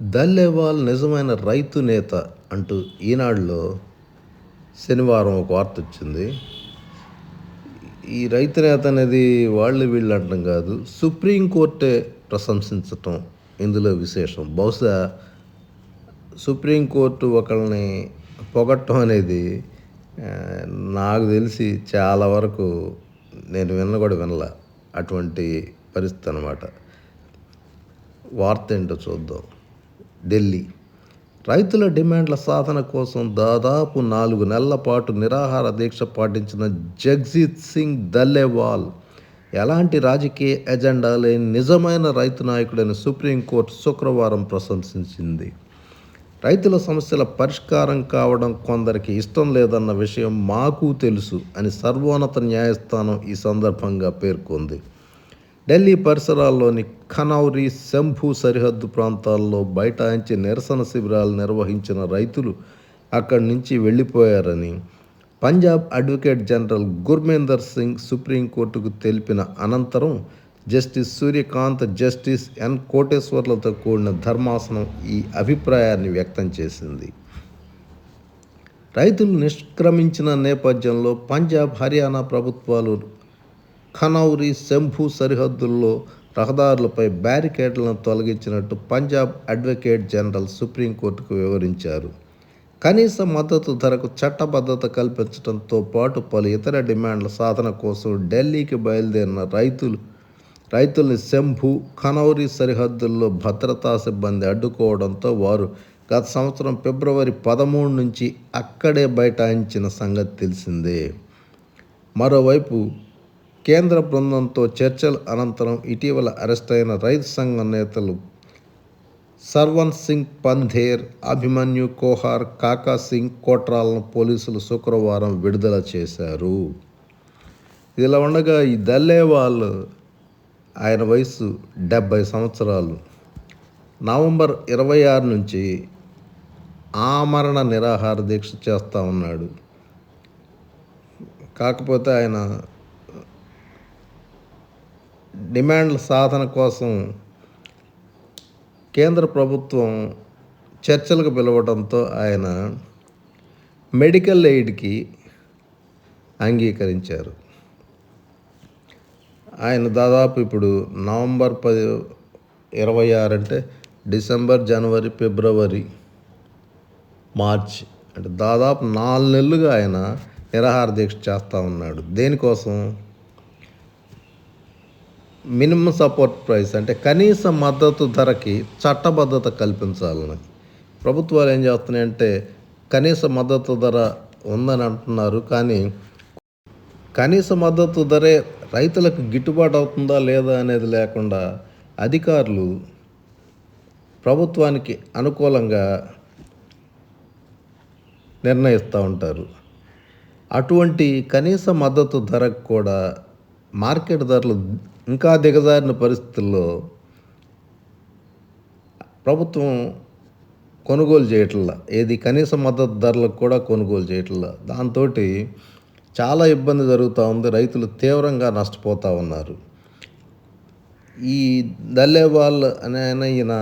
దల్లేవాల్ నిజమైన రైతు నేత అంటూ ఈనాడులో శనివారం ఒక వార్త వచ్చింది. ఈ రైతు నేత అనేది వాళ్ళు వీళ్ళు అంటం కాదు సుప్రీంకోర్టే ప్రశంసించటం ఇందులో విశేషం. బహుశా సుప్రీంకోర్టు ఒకళ్ళని పొగట్టం అనేది నాకు తెలిసి చాలా వరకు నేను విన్న కూడా వినలా అటువంటి పరిస్థితి అన్నమాట. వార్త ఏంటో చూద్దాం. ఢిల్లీ. రైతుల డిమాండ్ల సాధన కోసం దాదాపు నాలుగు నెలల పాటు నిరాహార దీక్ష పాటించిన జగ్జీత్ సింగ్ దల్లేవాల్ ఎలాంటి రాజకీయ ఎజెండా లేని నిజమైన రైతు నాయకుడని సుప్రీంకోర్టు శుక్రవారం ప్రశంసించింది. రైతుల సమస్యల పరిష్కారం కావడం కొందరికి ఇష్టం లేదన్న విషయం మాకు తెలుసు అని సర్వోన్నత న్యాయస్థానం ఈ సందర్భంగా పేర్కొంది. ఢిల్లీ పరిసరాల్లోని ఖనౌరి శంభు సరిహద్దు ప్రాంతాల్లో బైఠాయించి నిరసన శిబిరాలు నిర్వహించిన రైతులు అక్కడి నుంచి వెళ్ళిపోయారని పంజాబ్ అడ్వకేట్ జనరల్ గుర్మేందర్ సింగ్ సుప్రీంకోర్టుకు తెలిపిన అనంతరం జస్టిస్ సూర్యకాంత్ జస్టిస్ ఎన్ కోటేశ్వర్లతో కూడిన ధర్మాసనం ఈ అభిప్రాయాన్ని వ్యక్తం చేసింది. రైతులు నిష్క్రమించిన నేపథ్యంలో పంజాబ్ హర్యానా ప్రభుత్వాలు ఖనౌరి శంభు సరిహద్దుల్లో రహదారులపై బ్యారికేడ్లను తొలగించినట్టు పంజాబ్ అడ్వకేట్ జనరల్ సుప్రీంకోర్టుకు వివరించారు. కనీస మద్దతు ధరకు చట్టబద్ధత కల్పించడంతో పాటు పలు ఇతర డిమాండ్ల సాధన కోసం ఢిల్లీకి బయలుదేరిన రైతులు రైతుల్ని శంభు ఖనౌరి సరిహద్దుల్లో భద్రతా సిబ్బంది అడ్డుకోవడంతో వారు గత సంవత్సరం ఫిబ్రవరి పదమూడు నుంచి అక్కడే బైఠాయించిన సంగతి తెలిసిందే. మరోవైపు కేంద్ర బృందంతో చర్చల అనంతరం ఇటీవల అరెస్ట్ అయిన రైతు సంఘ నేతలు సర్వన్ సింగ్ పంధేర్ అభిమన్యు కోహార్ కాకా సింగ్ కోట్రాలను పోలీసులు శుక్రవారం విడుదల చేశారు. ఇలా ఉండగా ఈ దల్లేవాల్ ఆయన వయసు డెబ్భై సంవత్సరాలు. నవంబర్ ఇరవై ఆరు నుంచి ఆమరణ నిరాహార దీక్ష చేస్తూ ఉన్నాడు. కాకపోతే ఆయన డిమాండ్ల సాధన కోసం కేంద్ర ప్రభుత్వం చర్చలకు పిలవడంతో ఆయన మెడికల్ ఎయిడ్కి అంగీకరించారు. ఆయన దాదాపు ఇప్పుడు నవంబర్ పది ఇరవై ఆరు అంటే డిసెంబర్ జనవరి ఫిబ్రవరి మార్చ్ అంటే దాదాపు నాలుగు నెలలుగా ఆయన నిరాహార దీక్ష చేస్తూ ఉన్నాడు. దేనికోసం? మినిమం సపోర్ట్ ప్రైస్ అంటే కనీస మద్దతు ధరకి చట్టబద్ధత కల్పించాలని. ప్రభుత్వాలు ఏం చేస్తున్నాయంటే కనీస మద్దతు ధర ఉందని అంటున్నారు కానీ కనీస మద్దతు ధరే రైతులకు గిట్టుబాటు అవుతుందా లేదా అనేది లేకుండా అధికారులు ప్రభుత్వానికి అనుకూలంగా నిర్ణయిస్తూ ఉంటారు. అటువంటి కనీస మద్దతు ధరకు కూడా మార్కెట్ ధరలు ఇంకా దిగజారిన పరిస్థితుల్లో ప్రభుత్వం కొనుగోలు చేయట్లా. ఏది కనీస మద్దతు ధరలకు కూడా కొనుగోలు చేయట్లా. దాంతో చాలా ఇబ్బంది జరుగుతూ ఉంది. రైతులు తీవ్రంగా నష్టపోతూ ఉన్నారు. ఈ దల్లేవాల్ అనే ఈయన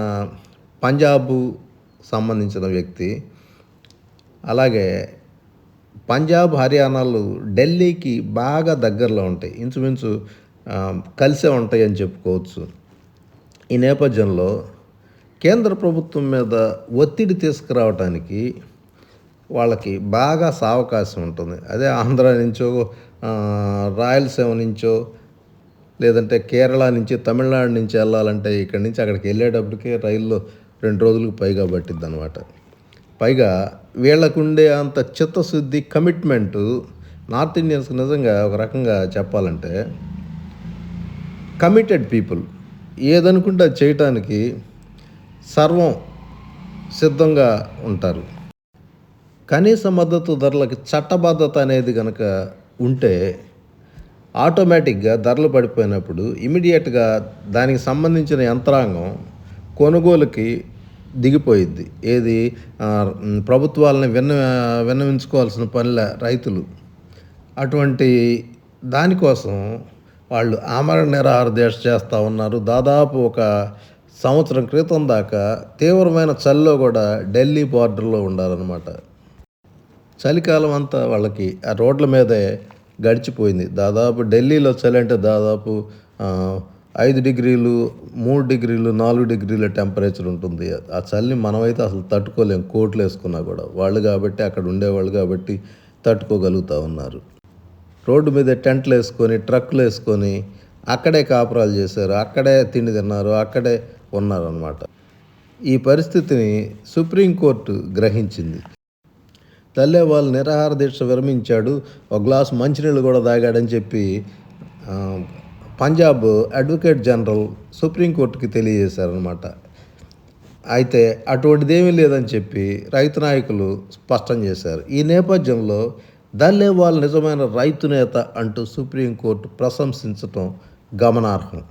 పంజాబు సంబంధించిన వ్యక్తి అలాగే పంజాబ్ హర్యానాలు ఢిల్లీకి బాగా దగ్గరలో ఉంటాయి. ఇంచుమించు కలిసే ఉంటాయి అని చెప్పుకోవచ్చు. ఈ నేపథ్యంలో కేంద్ర ప్రభుత్వం మీద ఒత్తిడి తీసుకురావడానికి వాళ్ళకి బాగా సావకాశం ఉంటుంది. అదే ఆంధ్ర నుంచో రాయలసీమ నుంచో లేదంటే కేరళ నుంచి తమిళనాడు నుంచి వెళ్ళాలంటే ఇక్కడి నుంచి అక్కడికి వెళ్ళేటప్పటికే రైల్లో రెండు రోజులకు పైగా పట్టిద్ది అనమాట పైగా వీళ్ళకుండే అంత చిత్తశుద్ధి కమిట్మెంట్ నార్త్ ఇండియన్స్కి నిజంగా ఒక రకంగా చెప్పాలంటే కమిటెడ్ పీపుల్ ఏదనుకుంటే అది చేయటానికి సర్వం సిద్ధంగా ఉంటారు. కనీస మద్దతు ధరలకు చట్టబద్ధత అనేది కనుక ఉంటే ఆటోమేటిక్గా ధరలు పడిపోయినప్పుడు ఇమీడియట్గా దానికి సంబంధించిన యంత్రాంగం కొనుగోలుకి దిగిపోయిద్ది. ఏది? ప్రభుత్వాలని విన్న విన్నవించుకోవాల్సిన పనిలే రైతులు. అటువంటి దానికోసం వాళ్ళు ఆమరణ నిరాహార దీక్ష చేస్తూ ఉన్నారు. దాదాపు ఒక సంవత్సరం క్రితం దాకా తీవ్రమైన చలిలో కూడా ఢిల్లీ బార్డర్లో ఉండాలన్నమాట. చలికాలం అంతా వాళ్ళకి ఆ రోడ్ల మీదే గడిచిపోయింది. దాదాపు ఢిల్లీలో చలి అంటే దాదాపు ఐదు డిగ్రీలు మూడు డిగ్రీలు నాలుగు డిగ్రీల టెంపరేచర్ ఉంటుంది. ఆ చలిని మనమైతే అసలు తట్టుకోలేం కోట్లు వేసుకున్నా కూడా. వాళ్ళు కాబట్టి అక్కడ ఉండేవాళ్ళు కాబట్టి తట్టుకోగలుగుతూ ఉన్నారు. రోడ్డు మీద టెంట్లు వేసుకొని ట్రక్కులు వేసుకొని అక్కడే కాపురాలు చేశారు. అక్కడే తిండి తిన్నారు అక్కడే ఉన్నారనమాట ఈ పరిస్థితిని సుప్రీంకోర్టు గ్రహించింది. తల్లే వాళ్ళు నిరాహార దీక్ష విరమించాడు. ఒక గ్లాస్ మంచినీళ్ళు కూడా తాగాడని చెప్పి పంజాబ్ అడ్వకేట్ జనరల్ సుప్రీంకోర్టుకి తెలియజేశారనమాట అయితే అటువంటిదేమీ లేదని చెప్పి రైతు నాయకులు స్పష్టం చేశారు. ఈ నేపథ్యంలో దల్లేవాల్ నిజమైన రైతు నేత అంటూ సుప్రీంకోర్టు ప్రశంసించటం గమనార్హం.